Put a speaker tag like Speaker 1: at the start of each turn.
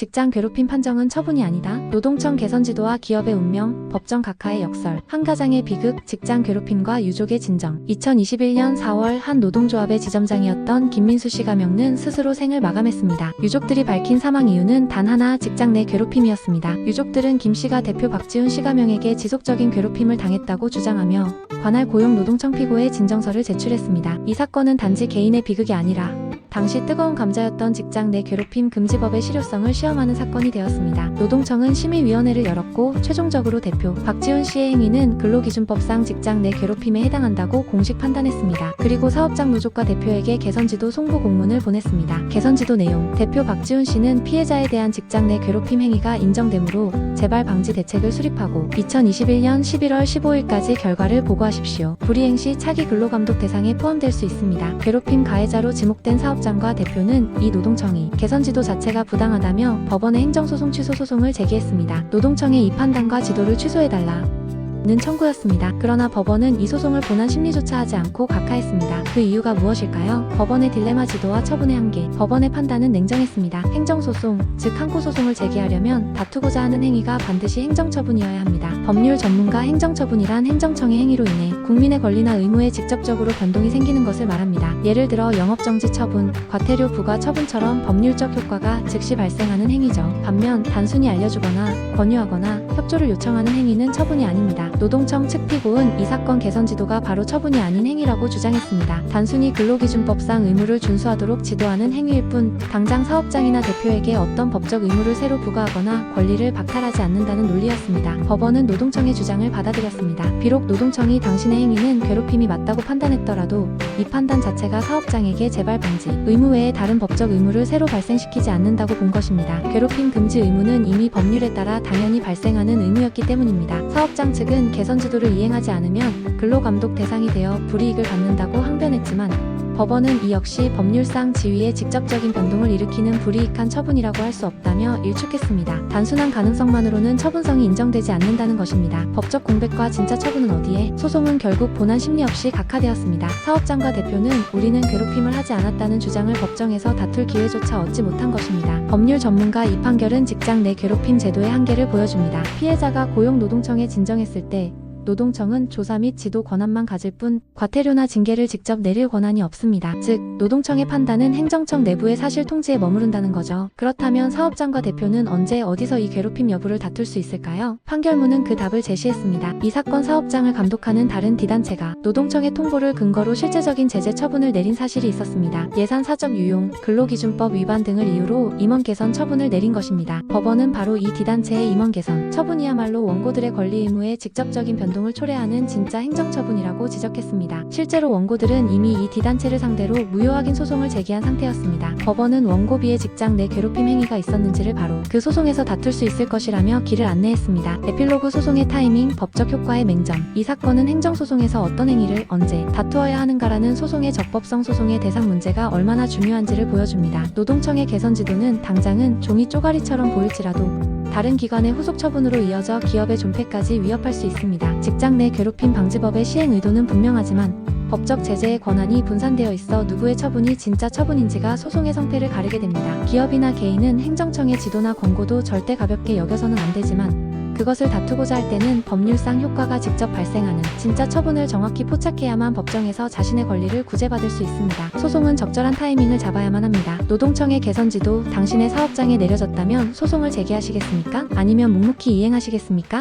Speaker 1: 직장 괴롭힘 판정은 처분이 아니다. 노동청 개선 지도와 기업의 운명, 법정 각하의 역설, 한 가장의 비극, 직장 괴롭힘과 유족의 진정. 2021년 4월 한 노동조합의 지점장이었던 김민수 씨가 명는 스스로 생을 마감했습니다. 유족들이 밝힌 사망 이유는 단 하나 직장 내 괴롭힘이었습니다. 유족들은 김 씨가 대표 박지훈 씨가명에게 지속적인 괴롭힘을 당했다고 주장하며 관할 고용노동청 피고에 진정서를 제출했습니다. 이 사건은 단지 개인의 비극이 아니라 당시 뜨거운 감자였던 직장 내 괴롭힘 금지법의 실효성을 시험하는 사건이 되었습니다. 노동청은 심의위원회를 열었고 최종적으로 대표 박지훈 씨의 행위는 근로기준법상 직장 내 괴롭힘에 해당한다고 공식 판단했습니다. 그리고 사업장 노조과 대표에게 개선지도 송부 공문을 보냈습니다. 개선지도 내용 대표 박지훈 씨는 피해자에 대한 직장 내 괴롭힘 행위가 인정되므로 재발 방지 대책을 수립하고 2021년 11월 15일까지 결과를 보고하십시오. 불이행 시 차기 근로감독 대상에 포함될 수 있습니다. 괴롭힘 가해자로 지목된 사업 장과 대표는 이 노동청이 개선 지도 자체가 부당하다며 법원에 행정소송 취소 소송을 제기했습니다. 노동청의 이 판단과 지도를 취소해달라. 는 청구였습니다. 그러나 법원은 이 소송을 본안 심리조차 하지 않고 각하했습니다. 그 이유가 무엇일까요? 법원의 딜레마 지도와 처분의 한계. 법원의 판단은 냉정했습니다. 행정소송, 즉 항고 소송을 제기하려면 다투고자 하는 행위가 반드시 행정처분이어야 합니다. 법률 전문가 행정처분이란 행정청의 행위로 인해 국민의 권리나 의무에 직접적으로 변동이 생기는 것을 말합니다. 예를 들어 영업정지 처분, 과태료 부과 처분처럼 법률적 효과가 즉시 발생하는 행위죠. 반면 단순히 알려주거나 권유하거나 협조를 요청하는 행위는 처분이 아닙니다. 노동청 측 피고은 이 사건 개선 지도가 바로 처분이 아닌 행위라고 주장했습니다. 단순히 근로기준법상 의무를 준수하도록 지도하는 행위일 뿐 당장 사업장이나 대표에게 어떤 법적 의무를 새로 부과하거나 권리를 박탈하지 않는다는 논리였습니다. 법원은 노동청의 주장을 받아들였습니다. 비록 노동청이 당신의 행위는 괴롭힘이 맞다고 판단했더라도 이 판단 자체가 사업장에게 재발 방지 의무 외에 다른 법적 의무를 새로 발생시키지 않는다고 본 것입니다. 괴롭힘 금지 의무는 이미 법률에 따라 당연히 발생하는 의무였기 때문입니다. 사업장 측은 개선 지도를 이행하지 않으면 근로감독 대상이 되어 불이익을 받는다고 항변했지만 법원은 이 역시 법률상 지위에 직접적인 변동을 일으키는 불이익한 처분이라고 할 수 없다며 일축했습니다. 단순한 가능성만으로는 처분성이 인정되지 않는다는 것입니다. 법적 공백과 진짜 처분은 어디에? 소송은 결국 본안 심리 없이 각하되었습니다. 사업장과 대표는 우리는 괴롭힘을 하지 않았다는 주장을 법정에서 다툴 기회조차 얻지 못한 것입니다. 법률 전문가 이 판결은 직장 내 괴롭힘 제도의 한계를 보여줍니다. 피해자가 고용노동청에 진정했을 때 노동청은 조사 및 지도 권한만 가질 뿐 과태료나 징계를 직접 내릴 권한이 없습니다. 즉, 노동청의 판단은 행정청 내부의 사실 통지에 머무른다는 거죠. 그렇다면 사업장과 대표는 언제 어디서 이 괴롭힘 여부를 다툴 수 있을까요? 판결문은 그 답을 제시했습니다. 이 사건 사업장을 감독하는 다른 D단체가 노동청의 통보를 근거로 실제적인 제재 처분을 내린 사실이 있었습니다. 예산 사적 유용, 근로기준법 위반 등을 이유로 임원 개선 처분을 내린 것입니다. 법원은 바로 이 D단체의 임원 개선 처분이야말로 원고들의 권리 의무에 직접적인 변동을 초래하는 진짜 행정처분이라고 지적했습니다. 실제로 원고들은 이미 이 D단체를 상대로 무효 확인 소송을 제기한 상태였습니다. 법원은 원고비의 직장 내 괴롭힘 행위가 있었는지를 바로 그 소송에서 다툴 수 있을 것이라며 길을 안내했습니다. 에필로그 소송의 타이밍, 법적 효과의 맹점. 이 사건은 행정소송에서 어떤 행위를 언제 다투어야 하는가라는 소송의 적법성 소송의 대상 문제가 얼마나 중요한지를 보여줍니다. 노동청의 개선 지도는 당장은 종이 쪼가리처럼 보일지라도 다른 기관의 후속 처분으로 이어져 기업의 존폐까지 위협할 수 있습니다. 직장 내 괴롭힘 방지법의 시행 의도는 분명하지만 법적 제재의 권한이 분산되어 있어 누구의 처분이 진짜 처분인지가 소송의 성패를 가르게 됩니다. 기업이나 개인은 행정청의 지도나 권고도 절대 가볍게 여겨서는 안 되지만 그것을 다투고자 할 때는 법률상 효과가 직접 발생하는 진짜 처분을 정확히 포착해야만 법정에서 자신의 권리를 구제받을 수 있습니다. 소송은 적절한 타이밍을 잡아야만 합니다. 노동청의 개선지도 당신의 사업장에 내려졌다면 소송을 제기하시겠습니까? 아니면 묵묵히 이행하시겠습니까?